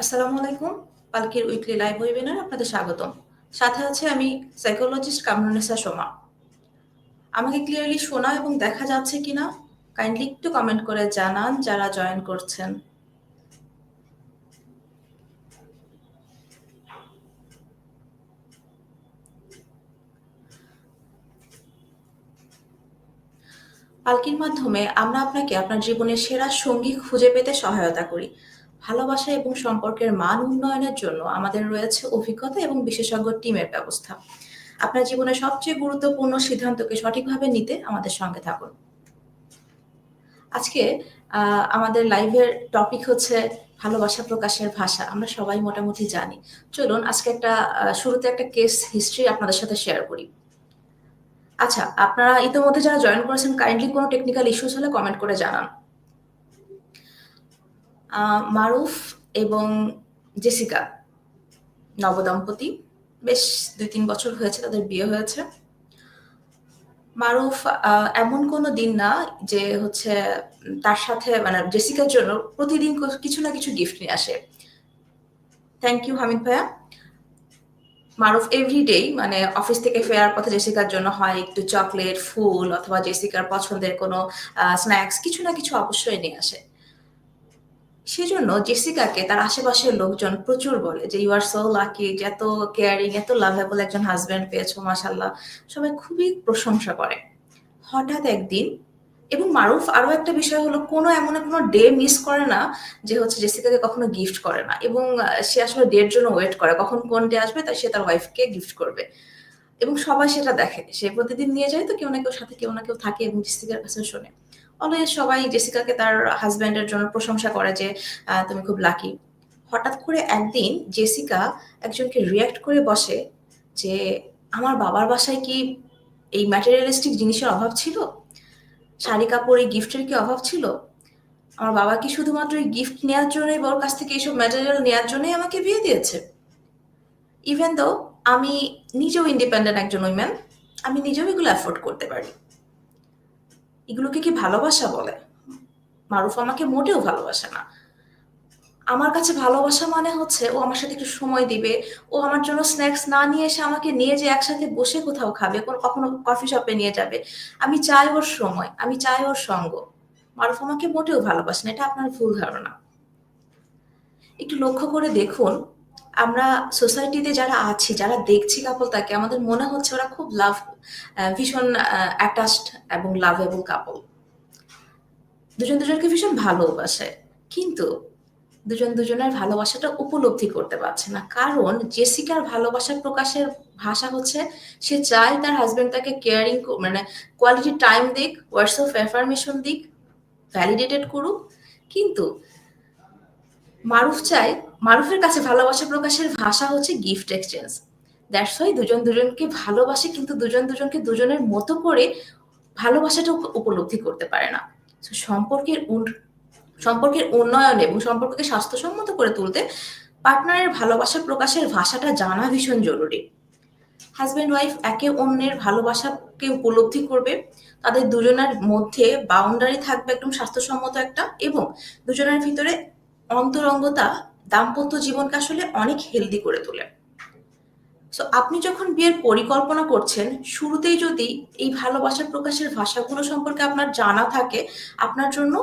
আসসালামু আলাইকুম, পালকির weekly live webinar আপনাদের স্বাগতম। সাথে আছে আমি সাইকোলজিস্ট কামরুনেসা সোমা। আমাকে ক্লিয়ারলি শোনা এবং দেখা যাচ্ছে কিনা কাইন্ডলি একটু কমেন্ট করে জানান যারা জয়েন করছেন। পালকির মাধ্যমে আমরা আপনাকে আপনার জীবনের সেরা সঙ্গী খুঁজে পেতে সহায়তা করি। ভালোবাসা এবং সম্পর্কের মান উন্নয়নের জন্য আমাদের রয়েছে অভিজ্ঞতা এবং বিশেষজ্ঞ টিমের ব্যবস্থা। আপনার জীবনের সবচেয়ে গুরুত্বপূর্ণ সিদ্ধান্তকে সঠিকভাবে নিতে আমাদের সঙ্গে থাকুন। আজকে আমাদের লাইভের টপিক হচ্ছে ভালোবাসা প্রকাশের ভাষা। আমরা সবাই মোটামুটি জানি। চলুন, আজকে একটা শুরুতে একটা কেস হিস্ট্রি আপনাদের সাথে শেয়ার করি। আচ্ছা আপনারা ইতিমধ্যে যারা জয়েন করেছেন কাইন্ডলি কোনো টেকনিক্যাল ইস্যুস হলে কমেন্ট করে জানান। মারুফ এবং জেসিকা নবদম্পতি। বেশ দুই তিন বছর হয়েছে, তাদের বিয়ে হয়েছে। মারুফ এমন কোনো দিন না যে হচ্ছে তার সাথে মানে জেসিকার জন্য প্রতিদিন কিছু না কিছু গিফট নিয়ে আসে। থ্যাংক ইউ হামিদ ভাইয়া। মারুফ এভরিডে মানে অফিস থেকে ফেরার পথে জেসিকার জন্য হয় একটু চকলেট ফুল অথবা জেসিকার পছন্দের কোনো স্ন্যাক্স কিছু না কিছু অবশ্যই নিয়ে আসে। সেজন্য জেসিকাকে তার আশেপাশের লোকজন প্রচুর বলে যে ইউ আর সো লাকি যে এত কেয়ারিং এত লাভেবল একজন হাজব্যান্ড পেয়েছ মাসাল্লাহ সবাই খুবই প্রশংসা করে। হঠাৎ একদিন, এবং মারুফ আরও একটা বিষয় হলো, কোনো এমন কোনো ডে মিস করে না যে হচ্ছে জেসিকাকে কখনো গিফট করে না, এবং সে আসলে ডের জন্য ওয়েট করে, কখন কোন ডে আসবে তাই সে তার ওয়াইফকে গিফট করবে। এবং সবাই সেটা দেখে, সে প্রতিদিন নিয়ে যায় তো কেউ না কেউ সাথে কেউ না কেউ থাকে, এবং জেসিকার কাছে শোনে। অলওয়েজ সবাই জেসিকাকে তার হাজব্যান্ডের জন্য প্রশংসা করে যে তুমি খুব লাকি হঠাৎ করে একদিন জেসিকা একজনকে রিয়াক্ট করে বসে যে, আমার বাবার বাসায় কি এই ম্যাটেরিয়ালিস্টিক জিনিসের অভাব ছিল? শাড়ি কাপড়, এই গিফটের কি অভাব ছিল? আমার বাবা কি শুধুমাত্র এই গিফট নেওয়ার জন্যই ওর কাছ থেকে এইসব ম্যাটেরিয়াল নেওয়ার জন্যই আমাকে বিয়ে দিয়েছে? ইভেন দো আমি নিজেও ইন্ডিপেন্ডেন্ট একজন উইম্যান আমি নিজেও এগুলো অ্যাফোর্ড করতে পারি। এগুলোকে কি ভালোবাসা বলে? মারুফ আমাকে মোটেও ভালোবাসে না। আমার কাছে ভালোবাসা মানে হচ্ছে ও আমার সাথে একটু সময় দিবে, ও আমার জন্য স্ন্যাক্স না নিয়ে এসে আমাকে নিয়ে যে একসাথে বসে কোথাও খাবে, কখনো কফি শপে নিয়ে যাবে। আমি চাই ওর সময়, আমি চাই ওর সঙ্গ। মারুফ আমাকে মোটেও ভালোবাসে না, এটা আপনার ভুল ধারণা। একটু লক্ষ্য করে দেখুন, আমরা সোসাইটিতে যারা আছি, যারা দেখছি কাপল তাকে, আমাদের মনে হচ্ছে ওরা খুব লাভ ভীষণ অ্যাটাচড এবং লাভেবল কাপল দুজন দুজনকে ভীষণ ভালোবাসে, কিন্তু দুজন দুজনের ভালোবাসাটা উপলব্ধি করতে পারছে না। কারণ জেসিকার ভালোবাসা প্রকাশের ভাষা হচ্ছে, সে চায় তার হাজবেন্ড তাকে কেয়ারিং মানে কোয়ালিটি টাইম দিক ওয়ার্ডস অফ অ্যাফার্মেশন দিক ভ্যালিডেটেড করুক, কিন্তু মারুফ চায়, মারুফের কাছে ভালোবাসা প্রকাশের ভাষা হচ্ছে গিফট এক্সচেঞ্জ দ্যাটস ওয়াই দুজন দুজনকে ভালোবাসে, কিন্তু দুজন দুজনকে দুজনের মতো করে ভালোবাসাটা উপলব্ধি করতে পারে না। সম্পর্কের সম্পর্কের উন্নয়ন এবং সম্পর্ককে স্বাস্থ্যসম্মত করে তুলতে পার্টনারের ভালোবাসা প্রকাশের ভাষাটা জানা ভীষণ জরুরি। হাজব্যান্ড ওয়াইফ একে অন্যের ভালোবাসাকে উপলব্ধি করবে। তাদের দুজনের মধ্যে বাউন্ডারি থাকবে একদম স্বাস্থ্যসম্মত একটা এবং দুজনের ভিতরে অন্তরঙ্গতা, দাম্পত্য জীবনকে আসলে অনেক হেলদি করে তোলে। সো আপনি যখন বিয়ের পরিকল্পনা করছেন, শুরুতেই যদি এই ভালোবাসার প্রকাশের ভাষাগুলো সম্পর্কে আপনার জানা থাকে, আপনার জন্য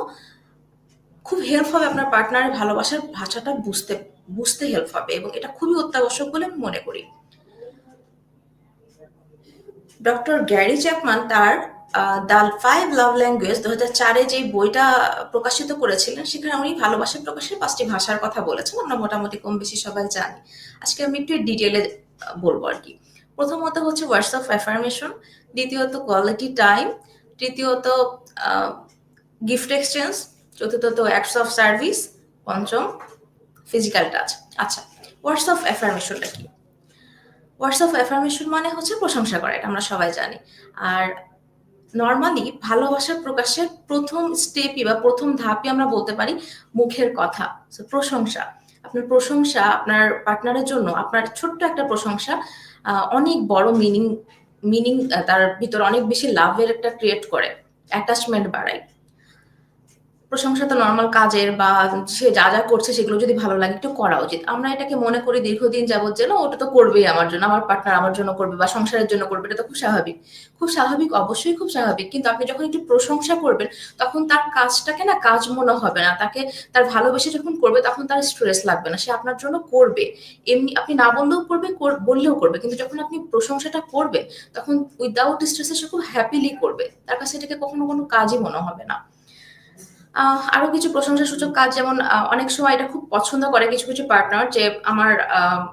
খুব হেল্প হবে আপনার পার্টনারের ভালোবাসার ভাষাটা বুঝতে বুঝতে হেল্প হবে এবং এটা খুবই অত্যাবশ্যক বলে আমি মনে করি। ডক্টর গ্যারি চ্যাপমান তার দ্য ফাইভ লাভ ল্যাঙ্গুয়েজ দু হাজার চারে যে বইটা প্রকাশিত করেছিলেন, সেখানে উনি ভালোবাসা প্রকাশের পাঁচটি ভাষার কথা বলেছেন। আমরা মোটামুটি কম বেশি সবাই জানি। আজকে আমি একটু ডিটেলে বলব আর কি। প্রথমত হচ্ছে ওয়ার্ডস অফ অ্যাফার্মেশন দ্বিতীয়ত কোয়ালিটি টাইম তৃতীয়ত গিফট এক্সচেঞ্জ চতুর্থত অ্যাক্টস অফ সার্ভিস পঞ্চম ফিজিক্যাল টাচ আচ্ছা ওয়ার্ডস অফ অ্যাফার্মেশনটা কি? ওয়ার্ডস অফ অ্যাফার্মেশন মানে হচ্ছে প্রশংসা করা, এটা আমরা সবাই জানি। আর নর্মালি ভালোবাসার প্রকাশের প্রথম স্টেপই বা প্রথম ধাপই আমরা বলতে পারি মুখের কথা প্রশংসা। আপনার প্রশংসা, আপনার পার্টনারের জন্য, আপনার ছোট্ট একটা প্রশংসা অনেক বড় মিনিং মিনিং তার ভিতর অনেক বেশি লাভের একটা ক্রিয়েট করে অ্যাটাচমেন্ট বাড়ায়। প্রশংসা তো নর্মাল কাজের বা সে যা, যা করছে সেগুলো যদি ভালো লাগে একটু করা উচিত। আমরা এটাকে মনে করি দীর্ঘদিন যাবৎ যেন ওটা তো করবেই আমার জন্য। আমার পার্টনার আমার জন্য করবে বা সংসারের জন্য করবে। এটা তো খুব স্বাভাবিক।" খুব স্বাভাবিক, অবশ্যই খুব স্বাভাবিক। কিন্তু আপনি যখন একটু প্রশংসা করবেন, তখন তার কাজটাকে না কাজ মনে হবে না। তাকে তার ভালোবেসে যখন করবে তখন তার স্ট্রেস লাগবে না। সে আপনার জন্য করবে। এমনি আপনি না বললেও করবে, বললেও করবে। কিন্তু যখন আপনি প্রশংসাটা করবেন, তখন উইথআউট স্ট্রেস সে খুব হ্যাপিলি করবে। তার কাছে এটাকে কখনো কোনো কাজই মনে হবে না। আরও কিছু প্রশংসাসূচক কাজ যেমন অনেক সময় এটা খুব পছন্দ করে কিছু, কিছু পার্টনার যে আমার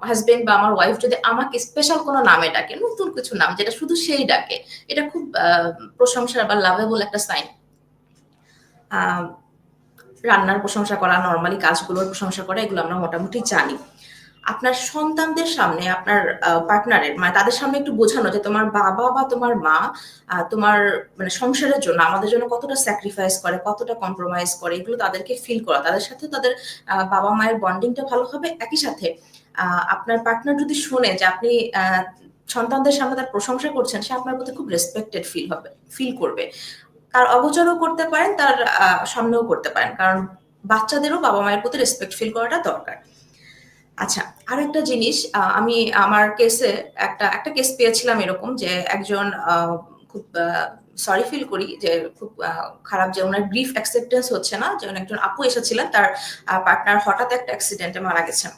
হাজবেন্ড বা আমার ওয়াইফ যদি আমাকে স্পেশাল কোনো নামে ডাকে, নতুন কিছু নাম যেটা শুধু সেই ডাকে। এটা খুব প্রশংসার বা লাভেবল একটা সাইন। রান্নার প্রশংসা করা, নর্মালি কাজগুলোর প্রশংসা করা এগুলো আমরা মোটামুটি জানি। আপনার সন্তানদের সামনে আপনার পার্টনারের মানে তাদের সামনে একটু বোঝানো যে তোমার বাবা বা তোমার মা তোমার মানে সংসারের জন্য আমাদের জন্য কতটা স্যাক্রিফাইস করে, কতটা কম্প্রোমাইজ করে এগুলো তাদেরকে ফিল করা। তাদের সাথে তাদের আ বাবা-মায়ের বন্ডিংটা ভালো হবে। একই সাথে আপনার পার্টনার যদি শোনে যে আপনি সন্তানদের সামনে তার প্রশংসা করছেন, সে আপনার প্রতি খুব রেসপেক্টেড ফিল হবে ফিল করবে। তার অগোচরেও করতে পারেন, তার সামনেও করতে পারেন। কারণ বাচ্চাদেরও বাবা-মায়ের প্রতি রেসপেক্ট ফিল করাটা দরকার। আচ্ছা, আর একটা জিনিস আমি আমার কেসে একটা, একটা কেস পেয়েছিলাম এরকম যে একজন খুব সরি ফিল করি যে খুব খারাপ যে ওনার গ্রিফ অ্যাকসেপ্টেন্স হচ্ছে না। যেমন একজন আপু এসেছিলেন তার পার্টনার হঠাৎ একটা অ্যাক্সিডেন্টে মারা গেছেন।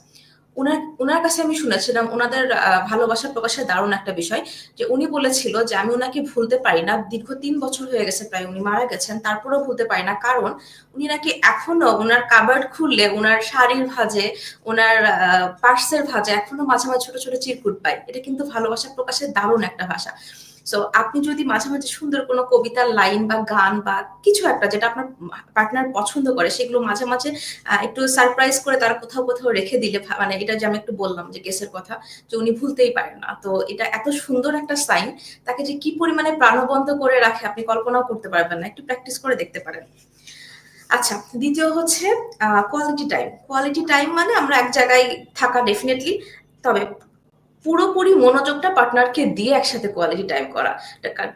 উনার ওনার কাছে আমি শুনেছিলাম ওনাদের ভালোবাসা প্রকাশের দারুণ একটা বিষয় যে উনি বলেছিল যে, "আমি ওনাকে ভুলতে পারি না। দীর্ঘ তিন বছর হয়ে গেছে প্রায় উনি মারা গেছেন। তারপরেও ভুলতে পারি না। কারণ উনি নাকি এখনও ওনার কাবার্ড খুললে ওনার শাড়ির ভাজে ওনার পার্সের ভাজে এখনও মাঝে, মাঝে ছোট, ছোট চিরকুট পায়। এটা কিন্তু ভালোবাসা প্রকাশের দারুণ একটা ভাষা। সো আপনি যদি মাঝে, মাঝে সুন্দর কোনো কবিতার লাইন বা গান বা কিছু একটা যেটা আপনার পার্টনার পছন্দ করে সেগুলো মাঝে, মাঝে একটু সারপ্রাইজ করে তারা কোথাও, কোথাও রেখে দিলে মানে এটা যে আমি একটু বললাম যে কেসের কথা যে উনি ভুলতেই পারেন না। তো এটা এত সুন্দর একটা সাইন তাকে যে কি পরিমাণে প্রাণবন্ত করে রাখে আপনি কল্পনাও করতে পারবেন না। একটু প্র্যাকটিস করে দেখতে পারেন। আচ্ছা, দ্বিতীয় হচ্ছে কোয়ালিটি টাইম। কোয়ালিটি টাইম মানে আমরা এক জায়গায় থাকা ডেফিনেটলি তবে পুরোপুরি মনোযোগটা পার্টনারকে দিয়ে একসাথে কোয়ালিটি টাইম করা,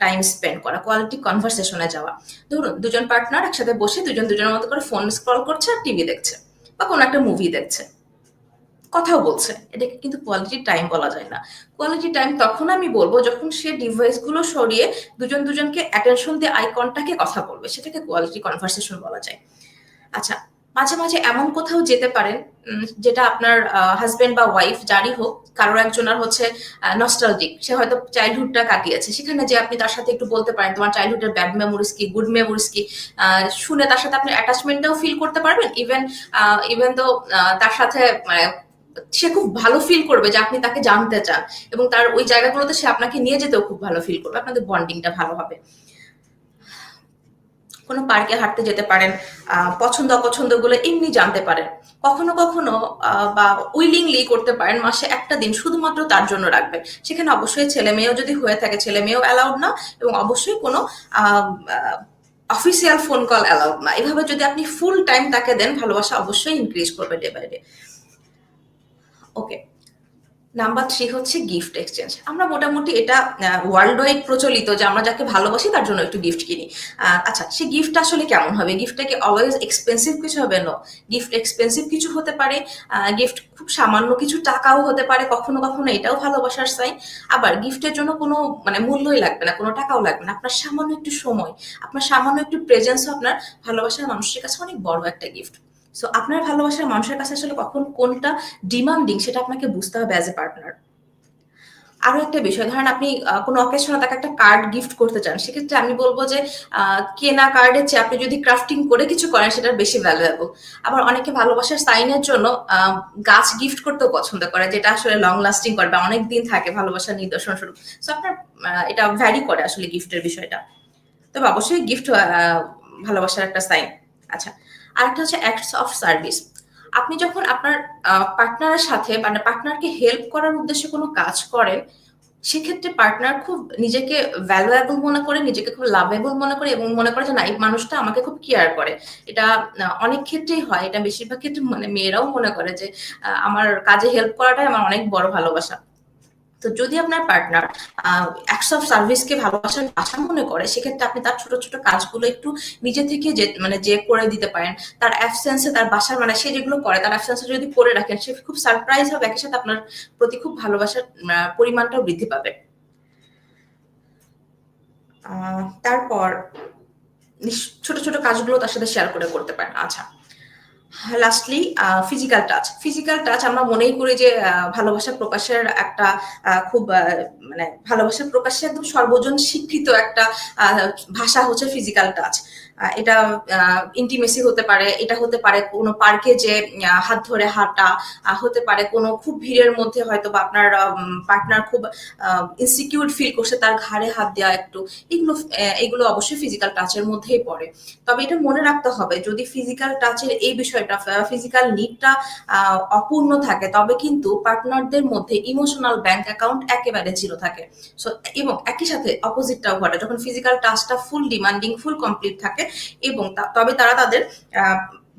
টাইম স্পেন্ড করা, কোয়ালিটি কনভারসেশন যাওয়া। ধরুন দুজন পার্টনার একসাথে বসে দুজন দুজনের মতো করে ফোন স্ক্রল করছে আর টিভি দেখছে বা কোনো একটা মুভি দেখছে। কথাও বলছে। এটাকে কিন্তু কোয়ালিটি টাইম বলা যায় না। কোয়ালিটি টাইম তখন আমি বলব যখন সে ডিভাইসগুলো সরিয়ে দুজন দুজনকে অ্যাটেনশন দিয়ে আইকনটাকে কথা বলবে। সেটাকে কোয়ালিটি কনভারসেশন বলা যায়। আচ্ছা, মাঝে, মাঝে এমন কোথাও যেতে পারেন যেটা আপনার আ হাসব্যান্ড বা ওয়াইফ যারই হোক কারও একজনের হচ্ছে নস্টালজিক। সে হয়তো চাইল্ডহুডটা কাটিয়েছে। সেখানে যেয়ে আপনি তার সাথে একটু বলতে পারেন তোমার চাইল্ডহুড এর ব্যাড মেমোরিজ কি, গুড মেমোরিজ কি। শুনে তার সাথে আপনি অ্যাটাচমেন্ট টাও ফিল করতে পারবেন। ইভেন ইভেন তো তার সাথে মানে সে খুব ভালো ফিল করবে যে আপনি তাকে জানতে চান এবং তার ওই জায়গাগুলোতে সে আপনাকে নিয়ে যেতেও খুব ভালো ফিল করবে। আপনাদের বন্ডিংটা ভালো হবে। কোনো পার্কে হাঁটতে যেতে পারেন। পছন্দ অপছন্দগুলো এমনি জানতে পারেন। কখনো, কখনো বা উইলিংলি করতে পারেন মাসে একটা দিন শুধুমাত্র তার জন্য রাখবেন। সেখানে অবশ্যই ছেলে-মেয়েও যদি হয়ে থাকে ছেলে-মেয়েও অ্যালাউড না এবং অবশ্যই কোনো অফিসিয়াল ফোন কল অ্যালাউড না। এভাবে যদি আপনি ফুল টাইম তাকে দেন ভালোবাসা অবশ্যই ইনক্রিজ করবে day by day. Okay. Number three হচ্ছে গিফট এক্সচেঞ্জ। আমরা মোটামুটি এটা ওয়ার্লড ওয়াইড প্রচলিত যে আমরা যাকে ভালোবাসি তার জন্য একটু গিফট কিনি। আচ্ছা সেই গিফটটা আসলে কেমন হবে? গিফটটা কি অলওয়েজ এক্সপেনসিভ কিছু হবে? নো। গিফট এক্সপেন্সিভ কিছু হতে পারে। গিফট খুব সামান্য কিছু টাকাও হতে পারে। কখনো, কখনো এটাও ভালোবাসার সাইন। আবার গিফটের জন্য কোনো মানে মূল্যই লাগবে না, কোনো টাকাও লাগবে না। আপনার সামান্য একটু সময়, আপনার সামান্য একটু প্রেজেন্স ও আপনার ভালোবাসার মানুষের কাছে অনেক বড় একটা গিফট। সো আপনার ভালোবাসার মানুষের কাছে আসলে কখন কোনটা ডিমান্ডিং সেটা আপনাকে বুঝতে হবে অ্যাজ এ পার্টনার। আরও একটা বিষয়, ধরেন আপনি কোনো অকেশন তাকে একটা কার্ড গিফট করতে চান। সেক্ষেত্রে আমি বলব যে কেনা কার্ডের চেয়ে আপনি যদি ক্রাফটিং করে কিছু করেন সেটা বেশি ভ্যালুয়েবল। আবার অনেকে ভালোবাসার সাইনের জন্য গাছ গিফট করতেও পছন্দ করে, যেটা আসলে লং লাস্টিং করে বা অনেকদিন থাকে ভালোবাসার নিদর্শন স্বরূপ। সো আপনার এটা ভ্যারি করে আসলে গিফটের বিষয়টা। তবে অবশ্যই গিফট ভালোবাসার একটা সাইন। আচ্ছা। আরেকটা হচ্ছে অ্যাক্টস অফ সার্ভিস। আপনি যখন আপনার পার্টনারের সাথে মানে পার্টনারকে হেল্প করার উদ্দেশ্যে কোনো কাজ করেন, সেক্ষেত্রে পার্টনার খুব নিজেকে ভ্যালুয়েবল মনে করে, নিজেকে খুব লাভেবল মনে করে এবং মনে করে যে না এই মানুষটা আমাকে খুব কেয়ার করে। এটা অনেক ক্ষেত্রেই হয়। এটা বেশিরভাগ ক্ষেত্রে মানে মেয়েরাও মনে করে যে আমার কাজে হেল্প করাটাই আমার অনেক বড় ভালোবাসা। তো যদি আপনার পার্টনার অ্যাক্টস অফ সার্ভিসকে ভালোবাসার ভাষা মনে করে, সেক্ষেত্রে আপনি তার ছোট ছোট কাজগুলো একটু নিজে থেকে যে মানে যে করে দিতে পারেন, তার অ্যাবসেন্সে তার বাসার মানে সে যেগুলো করে, তার অ্যাবসেন্সে যদি করে রাখেন, সে খুব সারপ্রাইজ হবে, একই সাথে আপনার প্রতি খুব ভালোবাসার পরিমাণটাও বৃদ্ধি পাবে। তারপর ছোট ছোট কাজগুলো তার সাথে শেয়ার করে করতে পারেন। আচ্ছা lastly physical touch physical touch আমরা মনেই করি যে ভালোবাসা প্রকাশের একটা খুব মানে ভালোবাসা প্রকাশের একদম সর্বজন স্বীকৃত একটা ভাষা হচ্ছে ফিজিক্যাল টাচ এটা ইন্টিমেসি হতে পারে, এটা হতে পারে কোনো পার্কে যে হাত ধরে হাঁটা হতে পারে কোনো খুব ভিড়ের মধ্যে হয়তো বা আপনার পার্টনার খুব ইনসিকিউর ফিল করছে, তার ঘাড়ে হাত দেওয়া একটু, এগুলো এগুলো অবশ্যই ফিজিক্যাল টাচের মধ্যেই পড়ে। তবে এটা মনে রাখতে হবে, যদি ফিজিক্যাল টাচের এই বিষয়টা ফিজিক্যাল নিডটা অপূর্ণ থাকে, তবে কিন্তু পার্টনারদের মধ্যে ইমোশনাল ব্যাংক অ্যাকাউন্ট একেবারে জিরো থাকে। সো এবং একই সাথে অপোজিটটাও ঘটে, যখন ফিজিক্যাল টাচটা ফুল ডিমান্ডিং ফুল কমপ্লিট থাকে এবং তবে তারা তাদের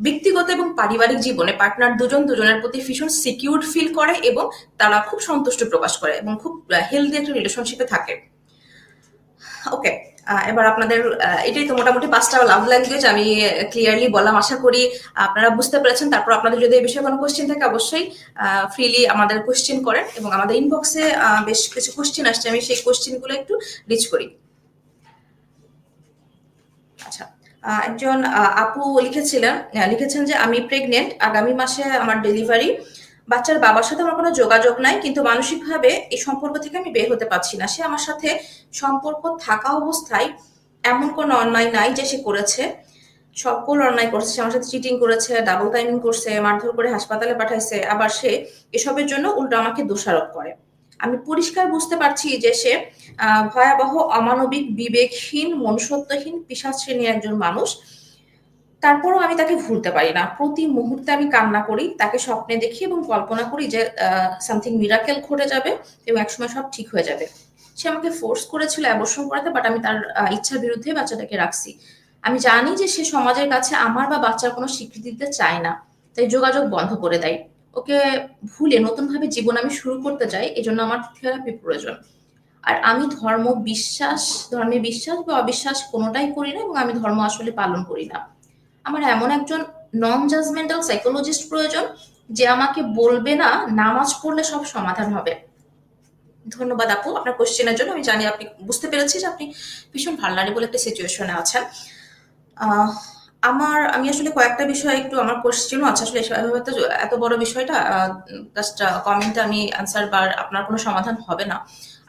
ব্যক্তিগত এবং পারিবারিক জীবনে পার্টনার দুজন দুজনের প্রতি ভীষণ সিকিউর ফিল করে এবং তারা খুব সন্তুষ্ট প্রকাশ করে এবং খুব হেলদি একটা রিলেশনশিপে থাকে। ওকে এবার আপনাদের এটাই তো মোটামুটি পাঁচটা লাভ ল্যাঙ্গুয়েজ আমি ক্লিয়ারলি বললাম, আশা করি আপনারা বুঝতে পেরেছেন। তারপর আপনাদের যদি এই বিষয়ে কোনো কোশ্চেন থাকে, অবশ্যই ফ্রিলি আমাদের কোশ্চেন করেন এবং আমাদের ইনবক্সে বেশ কিছু কোশ্চেন আসছে। আমি সেই কোশ্চেনগুলো একটু রিচ করি। একজন আপু লিখেছিলেন লিখেছেন যে, আমি প্রেগনেন্ট আগামী মাসে আমার ডেলিভারি বাচ্চার বাবার সাথে আমার কোনো যোগাযোগ নাই, কিন্তু মানসিকভাবে এই সম্পর্ক থেকে আমি বের হতে পারছি না। সে আমার সাথে সম্পর্ক থাকা অবস্থায় এমন কোনো অন্যায় নাই যে সে করেছে। সকল অন্যায় করেছে। আমার সাথে চিটিং করেছে ডাবল টাইমিং করছে, মারধর করে হাসপাতালে পাঠাইছে। আবার সে এসবের জন্য উল্টো আমাকে দোষারোপ করে। আমি পরিষ্কার বুঝতে পারছি যে সে ভয়াবহ, অমানবিক, বিবেকহীন, মনুষ্যত্বহীন, পিসাচ শ্রেণির একজন মানুষ। তারপরও আমি তাকে ভুলতে পারি না। প্রতি মুহূর্তে আমি কান্না করি, তাকে স্বপ্নে দেখি এবং কল্পনা করি যে সামথিং মিরাকেল ঘটে যাবে এবং একসময় সব ঠিক হয়ে যাবে। সে আমাকে ফোর্স করেছিল অ্যাবর্শন করাতে বাট আমি তার ইচ্ছার বিরুদ্ধে বাচ্চাটাকে রাখছি। আমি জানি যে সে সমাজের কাছে আমার বা বাচ্চার কোনো স্বীকৃতি দিতে চায় না, তাই যোগাযোগ বন্ধ করে দেয়। ওকে ভুলে নতুনভাবে জীবন আমি শুরু করতে চাই, এজন্য আমার থেরাপি প্রয়োজন। আর আমি ধর্ম বিশ্বাস, ধর্মে বিশ্বাস বা অবিশ্বাস কোনোটাই করি না এবং আমি ধর্ম আসলে পালন করি না। আমার এমন একজন নন জাজমেন্টাল সাইকোলজিস্ট প্রয়োজন, যে আমাকে বলবে না, নামাজ পড়লে সব সমাধান হবে। ধন্যবাদ আপু, আপনার কোশ্চেনের জন্য আমি জানি আপনি বুঝতে পেরেছি যে আপনি ভীষণ বলে একটা সিচুয়েশনে আছেন। আমার, আমি আসলে কয়েকটা বিষয় একটু আমার কোশ্চেনও আছে আসলে এত বড় বিষয়টা জাস্ট কমেন্টে আমি আনসার বা আপনার কোনো সমাধান হবে না।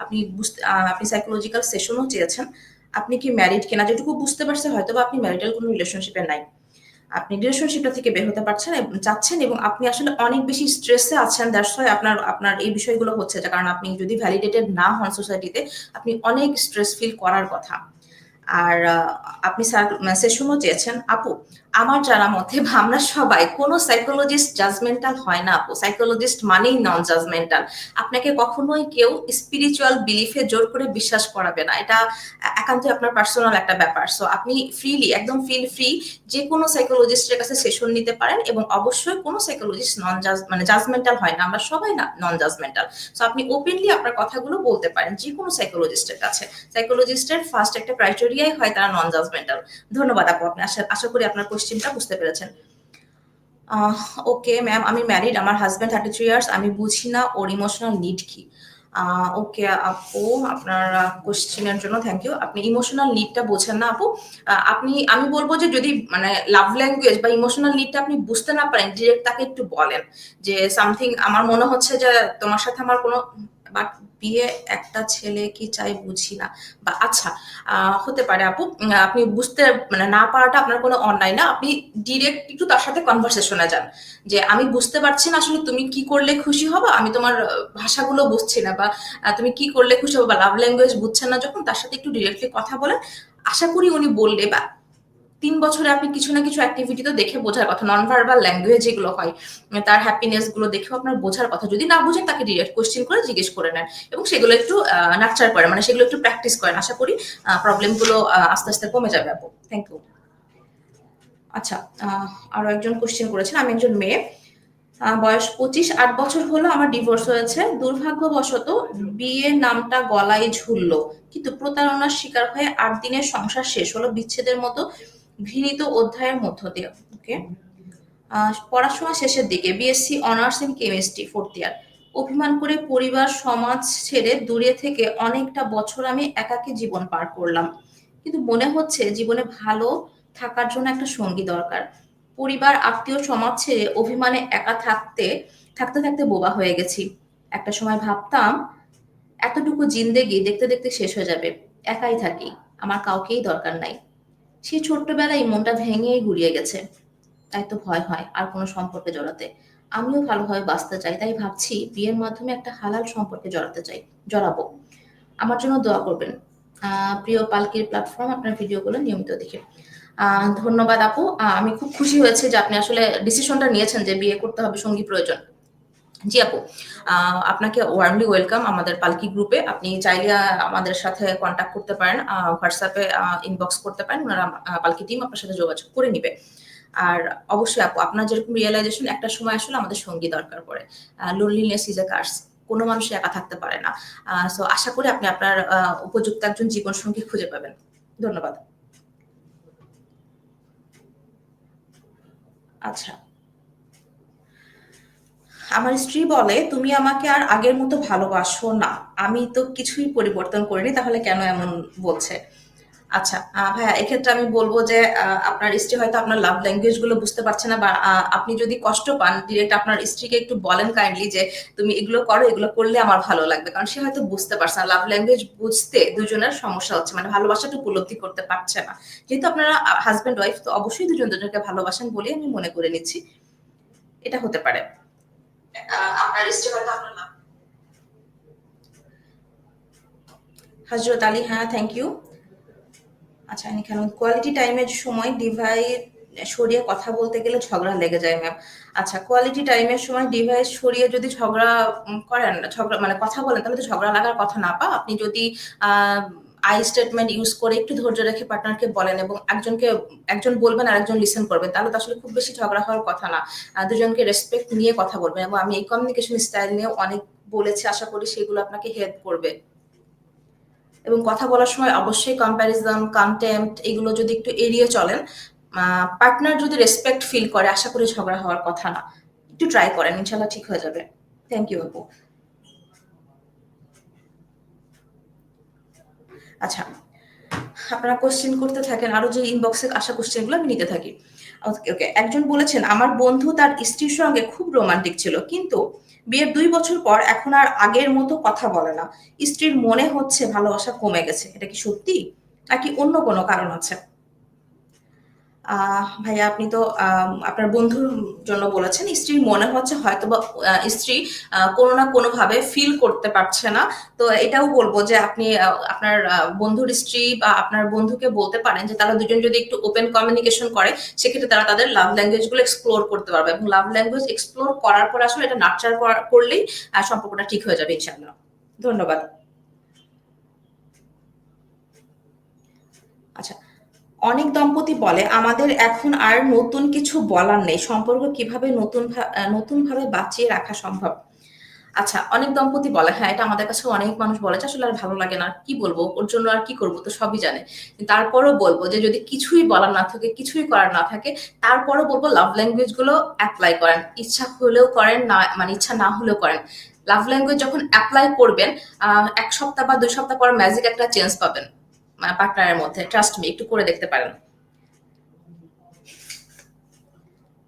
আপনি বুঝতে আপনি সাইকোলজিক্যাল সেশনও চেয়েছেন। আপনি কি ম্যারিড কিনা যেটুকু বুঝতে পারছেন হয়তো বা আপনি ম্যারিটাল কোনো রিলেশনশিপে নাই। আপনি রিলেশনশিপটা থেকে বের হতে পারছেন চাচ্ছেন এবং আপনি আসলে অনেক বেশি স্ট্রেসে আছেন দ্যাটস ওয়াই আপনার আপনার এই বিষয়গুলো হচ্ছে কারণ আপনি যদি ভ্যালিডেটেড না হন সোসাইটিতে আপনি অনেক স্ট্রেস ফিল করার কথা। আর আপনি স্যার মেসেজ শুনো চেয়েছেন আপু আমার জানা মতে আমরা সবাই কোনো সাইকোলজিস্ট জাজমেন্টাল হয় না আপু। সাইকোলজিস্ট মানেই নন জাজমেন্টাল আপনাকে কখনোই কেউ স্পিরিচুয়াল বিলিফে জোর করে বিশ্বাস করাবে না। এটা একান্তই আপনার পার্সোনাল একটা ব্যাপার। সো আপনি ফ্রিলি একদম ফিল ফ্রি যে কোনো সাইকোলজিস্টের কাছে সেশন নিতে পারেন এবং অবশ্যই কোনো সাইকোলজিস্ট নন জাজ মানে জাজমেন্টাল হয় না। আমরা সবাই না নন জাজমেন্টাল সো আপনি ওপেনলি আপনার কথাগুলো বলতে পারেন যে কোনো সাইকোলজিস্টের কাছে। সাইকোলজিস্টের ফার্স্ট একটা ক্রাইটেরিয়াই হয় তারা নন জাজমেন্টাল ধন্যবাদ আপু, আপনি আশা আশা করি আপনার কোশ্চেনটা বুঝতে পেরেছেন। ওকে ম্যাম আমি ম্যারিড আমার হাজব্যান্ড থার্টি থ্রি ইয়ার্স আমি বুঝি না ওর ইমোশনাল নিড কি। ওকে আপু, আপনার কোশ্চেনের জন্য থ্যাংক ইউ আপনি ইমোশনাল নিডটা বোঝেন না, আপু। আপনি, আমি বলব যে যদি মানে লাভ ল্যাঙ্গুয়েজ বা ইমোশনাল নিডটা আপনি বুঝতে না পারেন ডিরেক্ট তাকে একটু বলেন যে সামথিং আমার মনে হচ্ছে যে তোমার সাথে আমার কোনো বাট বিয়ে একটা ছেলে কি চাই বুঝি না। বা আচ্ছা হতে পারে আপু আপনি বুঝতে মানে না পারাটা আপনার কোনো অন্যায় না। আপনি ডিরেক্ট একটু তার সাথে কনভারসেশনে যান। যে আমি বুঝতে পারছি না আসলে তুমি কি করলে খুশি হবা, আমি তোমার ভাষাগুলো বুঝছি না বা তুমি কি করলে খুশি হব বা লাভ ল্যাঙ্গুয়েজ বুঝছেন না যখন, তার সাথে একটু ডিরেক্টলি কথা বলেন। আশা করি উনি বললে বা তিন বছরে আপনি কিছু না কিছু অ্যাক্টিভিটি তো দেখে বোঝার কথা নন ভার্বাল ল্যাঙ্গুয়েজ যেগুলো হয়, তার হ্যাপিনেসগুলো দেখেও আপনার বোঝার কথা। যদি না বুঝেন, তাকে ডিরেক্ট কোয়েশ্চেন করে জিজ্ঞেস করে নেন এবং সেগুলো একটু নাকচার করেন মানে সেগুলো একটু প্র্যাকটিস করেন। আশা করি প্রবলেমগুলো আস্তে আস্তে কমে যাবে আপু। থ্যাংক ইউ আচ্ছা আরও একজন কোশ্চেন করেছেন। আমি একজন মেয়ে। বয়স পঁচিশ আট বছর হলো, আমার ডিভোর্স হয়েছে। দুর্ভাগ্যবশত বিয়ের নামটা গলায় ঝুললো। কিন্তু প্রতারণার শিকার হয়ে আট দিনের সংসার শেষ হলো। বিচ্ছেদের মতো ঘৃণিত অধ্যায়ের মধ্য দিয়ে ওকে পড়াশোনা শেষের দিকে BSc honours in chemistry fourth year অভিমান করে পরিবার, সমাজ ছেড়ে দূরে থেকে অনেকটা বছর আমি একাকী জীবন পার করলাম। কিন্তু মনে হচ্ছে জীবনে ভালো থাকার জন্য একটা সঙ্গী দরকার। পরিবার, আত্মীয়, সমাজ ছেড়ে অভিমানে একা থাকতে থাকতে থাকতে বোবা হয়ে গেছি। একটা সময় ভাবতাম, এতটুকু জিন্দেগি দেখতে দেখতে শেষ হয়ে যাবে। একাই থাকি, আমার কাউকেই দরকার নাই। সেই ছোট্টবেলায় মনটা ভেঙেই গুড়িয়ে গেছে। তাই তো ভয় হয় আর কোনো সম্পর্কে জড়াতে। আমিও ভালোভাবে বাঁচতে চাই, তাই ভাবছি বিয়ের মাধ্যমে একটা হালাল সম্পর্কে জড়াতে চাই, জড়াবো। আমার জন্য দোয়া করবেন। প্রিয় পালকির প্ল্যাটফর্ম আপনার ভিডিওগুলো নিয়মিত দেখে। ধন্যবাদ আপু। আমি খুব খুশি হয়েছে যে আপনি আসলে ডিসিশনটা নিয়েছেন যে বিয়ে করতে হবে সঙ্গী প্রয়োজন। জি আপু আপনাকে ওয়ার্মলি ওয়েলকাম আমাদের পালকি গ্রুপে আপনি চাইলে আমাদের সাথে কন্ট্যাক্ট করতে পারেন হোয়াটসঅ্যাপে ইনবক্স করতে পারেন, ওনারা পালকি টিম আপনার সাথে যোগাযোগ করে নিবে। আর অবশ্যই আপু, আপনার যেরকম রিয়েলাইজেশন একটা সময় আসলে আমাদের সঙ্গী দরকার পড়ে। লোনলিনেস ইজ এ কার্স কোনো মানুষ একা থাকতে পারে না। সো আশা করি আপনি আপনার উপযুক্ত একজন জীবন সঙ্গী খুঁজে পাবেন। ধন্যবাদ। আচ্ছা। আমার স্ত্রী বলে, তুমি আমাকে আর আগের মতো ভালোবাসো না। আমি তো কিছুই পরিবর্তন করিনি, তাহলে কেন এমন বলছে? আচ্ছা ভাইয়া, এক্ষেত্রে আমি বলব যে আপনার স্ত্রী হয়তো আপনার লাভ ল্যাঙ্গুয়েজগুলো বুঝতে পারছে না বা আপনি যদি কষ্ট পান ডিরেক্ট আপনার স্ত্রীকে একটু বলেন কাইন্ডলি যে, তুমি এগুলো করো, এগুলো করলে আমার ভালো লাগবে। কারণ সে হয়তো বুঝতে পারছে না লাভ ল্যাঙ্গুয়েজ বুঝতে দুজনের সমস্যা হচ্ছে মানে ভালোবাসাটা উপলব্ধি করতে পারছে না। যেহেতু আপনারা হাজব্যান্ড ওয়াইফ তো অবশ্যই দুজন দুজনকে ভালোবাসেন বলে আমি মনে করে নিচ্ছি। এটা হতে পারে। আপনার হয়তো আপনার হজরত আলী হ্যাঁ থ্যাংক ইউ আচ্ছা এখানে কোয়ালিটি টাইমের সময় ডিভাইস সরিয়ে কথা বলতে গেলে ঝগড়া লেগে যায় ম্যাম আচ্ছা কোয়ালিটি টাইমের সময় ডিভাইস সরিয়ে যদি ঝগড়া করেন, ঝগড়া মানে কথা বলেন, তাহলে তো ঝগড়া লাগার কথা না, পা? আপনি যদি আই স্টেটমেন্ট ইউজ করে একটু ধৈর্য রেখে পার্টনারকে বলেন এবং একজনকে, একজন বলবেন আর একজন লিসেন করবেন। তাহলে তো আসলে খুব বেশি ঝগড়া হওয়ার কথা না। দুজনকে রেসপেক্ট নিয়ে কথা বলবেন এবং আমি এই কমিউনিকেশন স্টাইল নিয়ে অনেক বলেছি, আশা করি সেগুলো আপনাকে হেল্প করবে। এবং কথা বলার সময় অবশ্যই কম্প্যারিজন কন্টেন্ট এগুলো যদি একটু এড়িয়ে চলেন পার্টনার যদি রেসপেক্ট ফিল করে, আশা করি ঝগড়া হওয়ার কথা না। একটু ট্রাই করেন ইনশাল্লাহ ঠিক হয়ে যাবে। থ্যাংক ইউ আপু। আচ্ছা আপনারা কোশ্চেন করতে থাকেন, আরও যে ইনবক্সে আসা কোশ্চেনগুলো আমি নিতে থাকি। ওকে ওকে একজন বলেছেন, আমার বন্ধু তার স্ত্রীর সঙ্গে খুব রোমান্টিক ছিল, কিন্তু বিয়ের দুই বছর পর এখন আর আগের মতো কথা বলে না। স্ত্রীর মনে হচ্ছে ভালোবাসা কমে গেছে। এটা কি সত্যি? নাকি অন্য কোনো কারণ আছে? ভাইয়া, আপনি তো আপনার বন্ধুর জন্য বলেছেন, স্ত্রীর মনে হচ্ছে হয়তো বা স্ত্রী কোনো না কোনোভাবে ফিল করতে পারছে না। তো এটাও বলব যে আপনি আপনার বন্ধুর স্ত্রী বা আপনার বন্ধুকে বলতে পারেন যে তারা দুজন যদি একটু ওপেন কমিউনিকেশন করে, সেক্ষেত্রে তারা তাদের লাভ ল্যাঙ্গুয়েজগুলো এক্সপ্লোর করতে পারবে এবং লাভ ল্যাঙ্গুয়েজ এক্সপ্লোর করার পর আসলে এটা নার্চার করলেই সম্পর্কটা ঠিক হয়ে যাবে, ইনশাআল্লাহ। ধন্যবাদ আচ্ছা অনেক দম্পতি বলে, আমাদের এখন আর নতুন কিছু বলার নেই। সম্পর্ক কীভাবে নতুন নতুন ভাবে বাঁচিয়ে রাখা সম্ভব? আচ্ছা অনেক দম্পতি বলে হ্যাঁ এটা আমাদের কাছে অনেক মানুষ বলে যে আসলে আর ভালো লাগে না। কি বলব? ওর জন্য আর কি করব? তো সবই জানে। তারপরও বলব যে, যদি কিছুই বলার না থাকে, কিছুই করার না থাকে, তারপরও বলব লাভ ল্যাঙ্গুয়েজগুলো অ্যাপ্লাই করেন। ইচ্ছা হলেও করেন, না মানে ইচ্ছা না হলেও করেন। লাভ ল্যাঙ্গুয়েজ যখন অ্যাপ্লাই করবেন এক সপ্তাহ বা দুই সপ্তাহ পর ম্যাজিক একটা চেঞ্জ পাবেন। পার্টনারের মধ্যে ট্রাস্ট মি একটু করে দেখতে পারেন।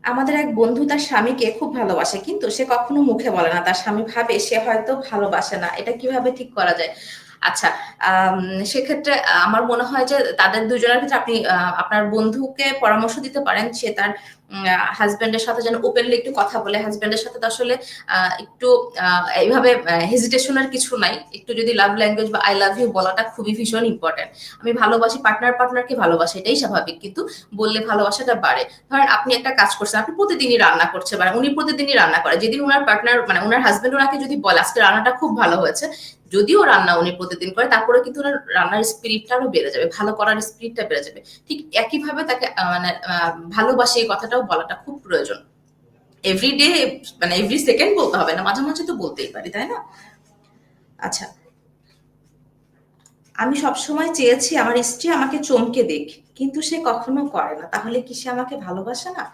আমাদের এক বন্ধু তার স্বামীকে খুব ভালোবাসে, কিন্তু সে কখনো মুখে বলে না। তার স্বামী ভাবে সে হয়তো ভালোবাসে না। এটা কীভাবে ঠিক করা যায়? আচ্ছা সেক্ষেত্রে আমার মনে হয় যে তাদের দুজনের ক্ষেত্রে আপনি আপনার বন্ধুকে পরামর্শ দিতে পারেন, সে তার হাজব্যান্ডের সাথে যেন ওপেনলি একটু কথা বলে। হাজব্যান্ডের সাথে তো আসলে একটু এইভাবে হেজিটেশনের কিছু নাই। একটু যদি লাভ ল্যাঙ্গুয়েজ বা আই লাভ ইউ বলাটা খুবই ভীষণ ইম্পর্টেন্ট আমি ভালোবাসি পার্টনার পার্টনারকে ভালোবাসি, এটাই স্বাভাবিক। কিন্তু বললে ভালোবাসাটা বাড়ে। ধরেন আপনি একটা কাজ করছেন, আপনি প্রতিদিনই রান্না করছে মানে উনি প্রতিদিনই রান্না করে। যেদিন ওনার পার্টনার মানে ওনার হাজব্যান্ড ওনাকে যদি বলে, আজকে রান্নাটা খুব ভালো হয়েছে যদিও রান্না উনি প্রতিদিন করে তারপরে কিন্তু ওনার রান্নার স্পিরিটটা আরও বেড়ে যাবে, ভালো করার স্পিরিটটা বেড়ে যাবে। ঠিক একইভাবে তাকে মানে ভালোবাসি এই কথাটাও বলাটা খুব প্রয়োজন। এভরিডে মানে এভরি সেকেন্ড বলতে হবে না, মাঝে মাঝে তো বলতেই পারি, তাই না? আচ্ছা। আমি সবসময় চেয়েছি আমার স্ত্রী আমাকে চমকে দেখ কিন্তু সে কখনো করে না। তাহলে কি সে আমাকে ভালোবাসে না?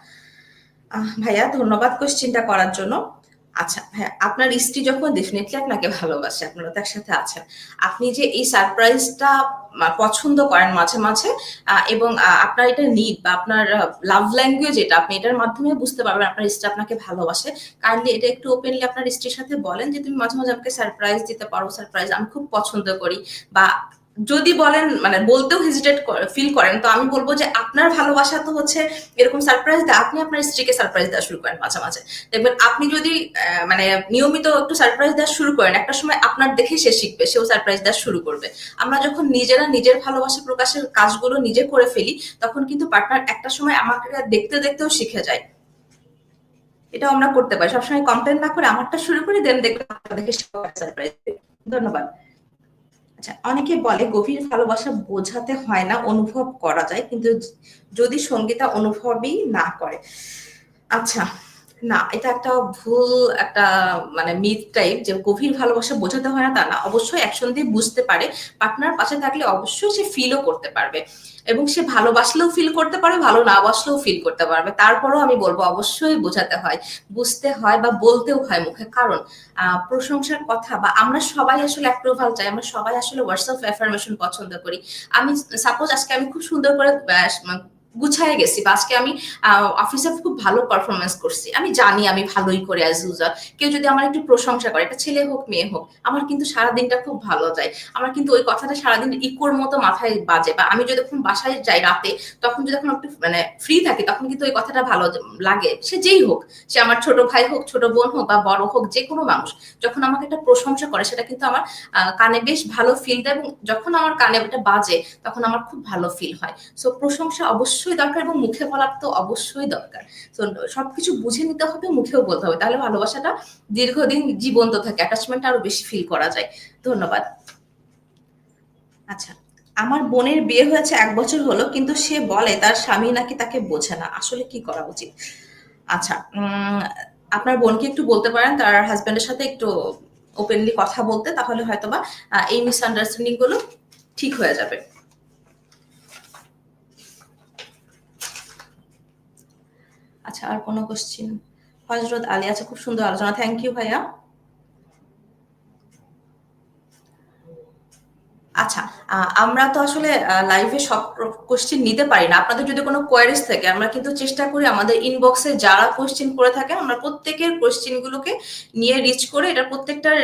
ভাইয়া, ধন্যবাদ কোশ্চিনটা করার জন্য। আচ্ছা হ্যাঁ আপনার স্ত্রী যখন ডেফিনেটলি আপনাকে ভালোবাসে, আপনারা তো একসাথে আছেন, আপনি যে এই সারপ্রাইজটা পছন্দ করেন মাঝে মাঝে এবং আপনার এটা নিড বা আপনার লাভ ল্যাঙ্গুয়েজ এটা, আপনি এটার মাধ্যমে বুঝতে পারবেন আপনার স্ত্রী আপনাকে ভালোবাসে। কাইন্ডলি এটা একটু ওপেনলি আপনার স্ত্রীর সাথে বলেন যে, তুমি মাঝে মাঝে আমাকে সারপ্রাইজ দিতে পারো সারপ্রাইজ আমি খুব পছন্দ করি। বা যদি বলেন মানে বলতেও হেজিটেট ফিল করেন, তো আমি বলব যে আপনার ভালোবাসা তো হচ্ছে এরকম সারপ্রাইজ দেয়, আপনি আপনার স্ত্রীকে সারপ্রাইজ দেওয়া শুরু করেন মাঝে মাঝে। দেখবেন আপনি যদি মানে নিয়মিত একটু সারপ্রাইজ দেওয়া শুরু করেন, একটা সময় আপনার দেখে সে শিখবে, সেও সারপ্রাইজ দেওয়া শুরু করবে। আমরা যখন নিজেরা নিজের ভালোবাসা প্রকাশের কাজগুলো নিজে করে ফেলি, তখন কিন্তু পার্টনার একটা সময় আমাকে দেখতে দেখতেও শিখে যায়। এটা আমরা করতে পারি। সবসময় কমপ্লেন না করে আমারটা শুরু করি দেন দেখবে দেখে সারপ্রাইজ ধন্যবাদ। আচ্ছা অনেকে বলে গভীর ভালোবাসা বোঝাতে হয় না, অনুভব করা যায়, কিন্তু যদি সঙ্গীতা অনুভবই না করে। আচ্ছা না, এটা একটা ভুল, একটা মানে মিথ টাইপ যে গভীর ভালোবাসা বোঝাতে হয় না তা না। অবশ্যই অ্যাকশন দিয়ে বুঝতে পারে পার্টনার পাশে থাকলে অবশ্যই সে ফিলও করতে পারবে। এবং সে ভালোবাসলেও ফিল করতে পারে, ভালো না বাসলেও ফিল করতে পারবে। তারপরও আমি বলব, অবশ্যই বোঝাতে হয়। বুঝতে হয় বা বলতেও হয় মুখে। কারণ প্রশংসার কথা বা আমরা সবাই আসলে অ্যাপ্রুভাল চাই, আমরা সবাই আসলে হোয়াটসঅ্যাপ অ্যাফার্মেশন পছন্দ করি। আমি সাপোজ আজকে আমি খুব সুন্দর করে গুছায় গেছি বা আজকে আমি অফিসে খুব ভালো পারফরমেন্স করছি। আমি জানি আমি ভালোই করে অ্যাজ ইউজার কেউ যদি আমার একটু প্রশংসা করে, এটা ছেলে হোক, মেয়ে হোক, আমার কিন্তু সারা দিনটা খুব ভালো যায়। আমার কিন্তু ওই কথাটা সারাদিন ইকোর মতো মাথায় বাজে বা আমি যখন বাসায় যাই রাতে, তখন যদি এখন একটু মানে ফ্রি থাকে, তখন কিন্তু ওই কথাটা ভালো লাগে। সে যেই হোক, সে আমার ছোট ভাই হোক, ছোট বোন হোক বা বড় হোক, যে কোনো মানুষ, যখন আমাকে একটা প্রশংসা করে, সেটা কিন্তু আমার কানে বেশ ভালো ফিল দেয় এবং যখন আমার কানে ওটা বাজে, তখন আমার খুব ভালো ফিল হয়। সো প্রশংসা অবশ্যই অবশ্যই দরকার এবং মুখে বলার তো অবশ্যই দরকার। তো সবকিছু বুঝে নিতে হবে, মুখেও বলতে হবে। তাহলে ভালোবাসাটা দীর্ঘদিন জীবন্ত থাকে অ্যাটাচমেন্ট আরও বেশি ফিল করা যায়। ধন্যবাদ। আচ্ছা আমার বোনের বিয়ে হয়েছে এক বছর হলো, কিন্তু সে বলে তার স্বামী নাকি তাকে বোঝে না। আসলে কি করা উচিত? আচ্ছা আপনার বোনকে একটু বলতে পারেন, তার হাজবেন্ডের সাথে একটু ওপেনলি কথা বলতে, তাহলে হয়তোবা এই মিসআন্ডারস্ট্যান্ডিংগুলো ঠিক হয়ে যাবে। আচ্ছা আর কোনো কোশ্চিন হজরত আলী আচ্ছা খুব সুন্দর আলোচনা। থ্যাংক ইউ ভাইয়া। আচ্ছা আমরা তো আসলে লাইভে সব কোশ্চেন নিতে পারি না। আপনাদের যদি কোনো কোয়ারিজ থাকে, আমরা কিন্তু চেষ্টা করি আমাদের ইনবক্সে যারা কোশ্চেন করে থাকে আমরা প্রত্যেকের কোশ্চেন গুলোকে নিয়ে রিচ করে এটা প্রত্যেকটার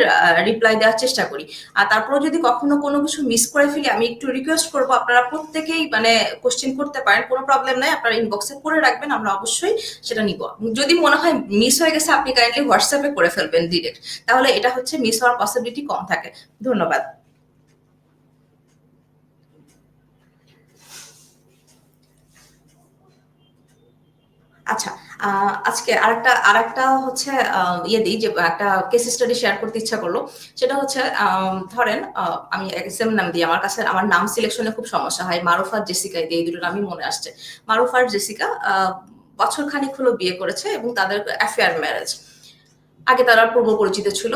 রিপ্লাই দেওয়ার চেষ্টা করি। আর তারপরে যদি কখনো কোনো কিছু মিস করে ফেলি, আমি একটু রিকোয়েস্ট করব, আপনারা প্রত্যেকেই মানে কোশ্চেন করতে পারেন, কোনো প্রবলেম নাই, আপনারা ইনবক্সে করে রাখবেন, আমরা অবশ্যই সেটা নিব। যদি মনে হয় মিস হয়ে গেছে, আপনি কাইন্ডলি হোয়াটসঅ্যাপে করে ফেলবেন ডিরেক্ট তাহলে এটা হচ্ছে মিস হওয়ার পসিবিলিটি কম থাকে। ধন্যবাদ। আচ্ছা আজকে আরেকটা আরেকটা হচ্ছে ইয়ে দিই যে একটা কেস স্টাডি শেয়ার করতে ইচ্ছা করল। সেটা হচ্ছে ধরেন আমি সেম নাম দিই, আমার কাছে, আমার নাম সিলেকশনে খুব সমস্যা হয়। মারুফার জেসিকা, এই দুটো নামই মনে আসছে। মারুফার জেসিকা বছর খানিক হলো বিয়ে করেছে এবং তাদের অ্যাফেয়ার ম্যারেজ আগে তারা পূর্ব পরিচিত ছিল।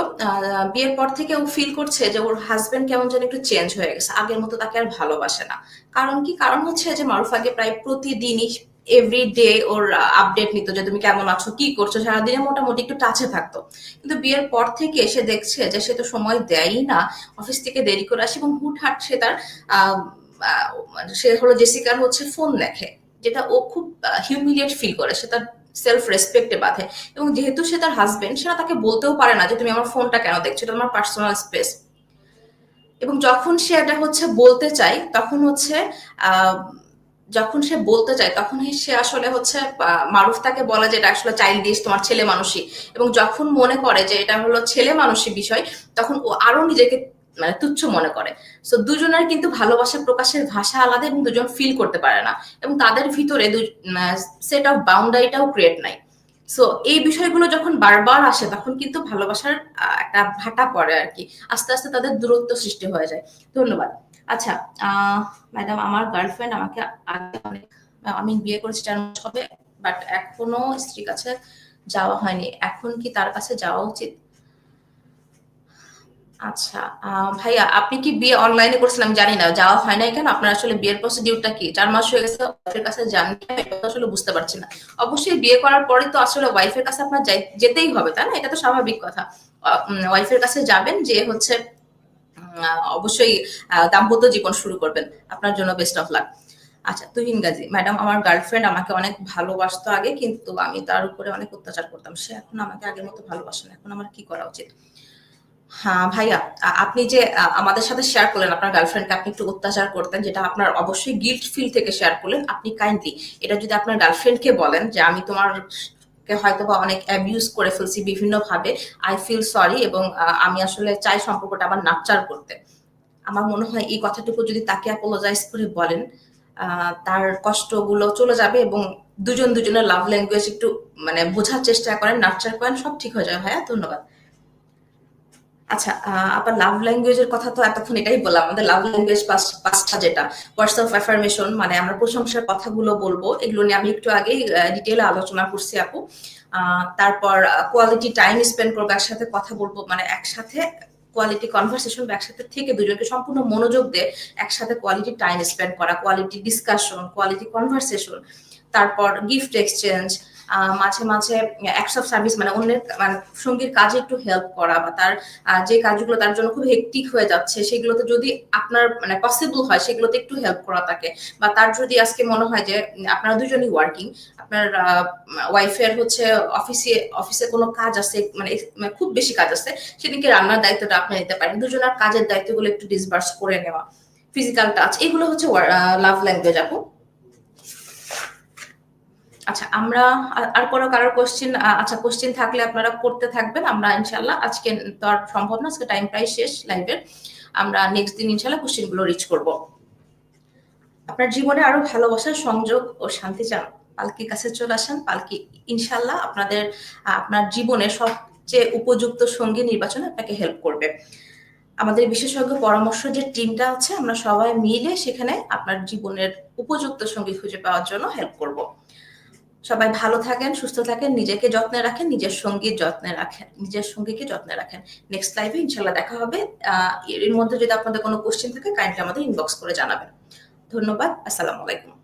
বিয়ের পর থেকে ও ফিল করছে যে ওর হাজবেন্ড কেমন যেন একটু চেঞ্জ হয়ে গেছে। আগের মতো তাকে আর ভালোবাসে না। কারণ কি? কারণ হচ্ছে যে মারুফ আগে প্রায় প্রতিদিনই এভরি ডে ওর আপডেট নিত যে তুমি কেমন আছো, কি করছ, সারাদিনে মোটামুটি একটু টাচে থাকতো। কিন্তু বিয়ের পর থেকে এসে দেখছে যে সে তো সময় দেয়ই না অফিস থেকে দেরি করে আসে এবং হুটহাট সে তার সে হলো জেসিকার হচ্ছে ফোন দেখে, যেটা ও খুব হিউমিলিয়েট ফিল করে, সে তার সেলফ রেসপেক্টে বাঁধে। এবং যেহেতু সে তার হাজবেন্ড সেটা তাকে বলতেও পারে না যে তুমি আমার ফোনটা কেন দেখছ, এটা আমার পার্সোনাল স্পেস এবং যখন সে এটা হচ্ছে বলতে চাই তখন হচ্ছে, আহ যখন সে বলতে চায় তখন সে আসলে হচ্ছে মারুফ তাকে বলে যে এটা আসলে চাইল্ড দিস তোমার ছেলে মানুষই। এবং যখন মনে করে যে এটা হলো ছেলে মানুষই বিষয়, তখন ও আরও নিজেকে মানে তুচ্ছ মনে করে। সো দুজনের কিন্তু ভালোবাসা প্রকাশের ভাষা আলাদা এবং দুজন ফিল করতে পারে না। এবং তাদের ভিতরে সেট অফ বাউন্ডারিটাও ক্রিয়েট নাই। সো এই বিষয়গুলো যখন বারবার আসে, তখন কিন্তু ভালোবাসার একটা ভাটা পড়ে আর কি। আস্তে আস্তে তাদের দূরত্ব সৃষ্টি হয়ে যায়। ধন্যবাদ। আচ্ছা ম্যাডাম আমার গার্লফ্রেন্ড আমাকে আগে আমি বিয়ে করেছি চার মাস হবে বাট এখনও স্ত্রীর কাছে যাওয়া হয়নি। এখন কি তার কাছে যাওয়া উচিত? আচ্ছা ভাইয়া, আপনি কি বিয়ে অনলাইনে করছিলাম জানি না, যাওয়া হয় নাই কেন? আপনার আসলে বিয়ের প্রসিডিউরটা কি? চার মাস হয়ে গেছে ওয়াইফের কাছে যান এটা তো আসলে বুঝতে পারছি না। অবশ্যই বিয়ে করার পরে তো আসলে ওয়াইফের কাছে আপনার যেতেই হবে, তাই না? এটা তো স্বাভাবিক কথা। ওয়াইফের কাছে যাবেন যে হচ্ছে অবশ্যই দাম্পত্য জীবন শুরু করবেন। আপনার জন্য বেস্ট অফ লাক আচ্ছা তুহিন গাজী ম্যাডাম আমার গার্লফ্রেন্ড আমাকে অনেক ভালোবাসতো আগে, কিন্তু আমি তার উপরে অনেক অত্যাচার করতাম। সে এখন আমাকে আগের মতো ভালোবাসে না। এখন আমার কি করা উচিত? হ্যাঁ ভাইয়া আপনি যে আমাদের সাথে শেয়ার করলেন, আপনার গার্লফ্রেন্ডকে আপনি একটু অত্যাচার করতেন, যেটা আপনার অবশ্যই গিল্ট ফিল থেকে শেয়ার করলেন, আপনি কাইন্ডলি এটা যদি আপনার গার্লফ্রেন্ডকে বলেন যে, আমি তোমার কে হয়তো বা অনেক অ্যাবিউজ করে ফেলছি বিভিন্নভাবে আই ফিল সরি এবং আমি আসলে চাই সম্পর্কটা আবার নাকচার করতে। আমার মনে হয় এই কথাটুকু যদি তাকে অ্যাপোলোজাইজ করে বলেন তার কষ্টগুলো চলে যাবে এবং দুজন দুজনের লাভ ল্যাঙ্গুয়েজ একটু মানে বোঝার চেষ্টা করেন নার্চার করেন, সব ঠিক হয়ে যাবে। ভাইয়া, ধন্যবাদ। আচ্ছা আবার লাভ ল্যাঙ্গুয়েজের কথা তো এতক্ষণ এটাই বললাম। আমাদের লাভ ল্যাঙ্গুয়েজ পাঁচটা যেটা ওয়ার্ডস অফ অ্যাফার্মেশন মানে আমরা প্রশংসার কথাগুলো বলব, এগুলো নিয়ে আমি একটু আগেই ডিটেলে আলোচনা করছি আপু। তারপর কোয়ালিটি টাইম স্পেন্ড করব, একসাথে কথা বলব মানে একসাথে কোয়ালিটি কনভারসেশন একসাথে থেকে দুজনকে সম্পূর্ণ মনোযোগ দিয়ে একসাথে কোয়ালিটি টাইম স্পেন্ড করা কোয়ালিটি ডিসকাশন কোয়ালিটি কনভারসেশন তারপর গিফট এক্সচেঞ্জ মাঝে মাঝে অ্যাক্টস অফ সার্ভিস মানে অন্যের মানে সঙ্গীর কাজে একটু হেল্প করা বা তার যে কাজগুলো তার জন্য খুব হেক্টিক হয়ে যাচ্ছে, সেগুলোতে যদি আপনার মানে পসিবল হয়, সেগুলোতে একটু হেল্প করা তাকে। বা তার যদি আজকে মনে হয় যে আপনারা দুজনই ওয়ার্কিং আপনার ওয়াইফের হচ্ছে অফিসে অফিসে কোনো কাজ আছে মানে মানে খুব বেশি কাজ আছে সেদিকে রান্নার দায়িত্বটা আপনি নিতে পারেন। দুজনের কাজের দায়িত্বগুলো একটু ডিসবার্স করে নেওয়া ফিজিক্যাল টাচ এগুলো হচ্ছে লাভ ল্যাঙ্গুয়েজ আপু। আচ্ছা আমরা আর কোনো কারোর কোশ্চেন আচ্ছা কোশ্চেন থাকলে আপনারা করতে থাকবেন। আমরা ইনশাল্লাহ আজকে তো আর সম্ভব না, আজকে টাইম প্রায় শেষ লাইভের আমরা নেক্সট দিন ইনশাল্লাহ কোশ্চেনগুলো রিচ করব। আপনার জীবনে আরও ভালোবাসা, সংযোগ ও শান্তি চান? পালকির কাছে চলে আসেন। পালকি ইনশাল্লাহ আপনাদের আপনার জীবনে সবচেয়ে উপযুক্ত সঙ্গী নির্বাচনে আপনাকে হেল্প করবে। আমাদের বিশেষজ্ঞ পরামর্শ যে টিমটা আছে, আমরা সবাই মিলে সেখানে আপনার জীবনের উপযুক্ত সঙ্গী খুঁজে পাওয়ার জন্য হেল্প করব। সবাই ভালো থাকেন, সুস্থ থাকেন, নিজেকে যত্নে রাখেন, নিজের সঙ্গীর যত্নে রাখেন, নিজের সঙ্গীকে যত্নে রাখেন। নেক্সট লাইভে ইনশাল্লাহ দেখা হবে। এর মধ্যে যদি আপনাদের কোনো কোশ্চেন থাকে কাইন্ডলি আমাদের ইনবক্স করে জানাবেন। ধন্যবাদ, আসসালামু আলাইকুম।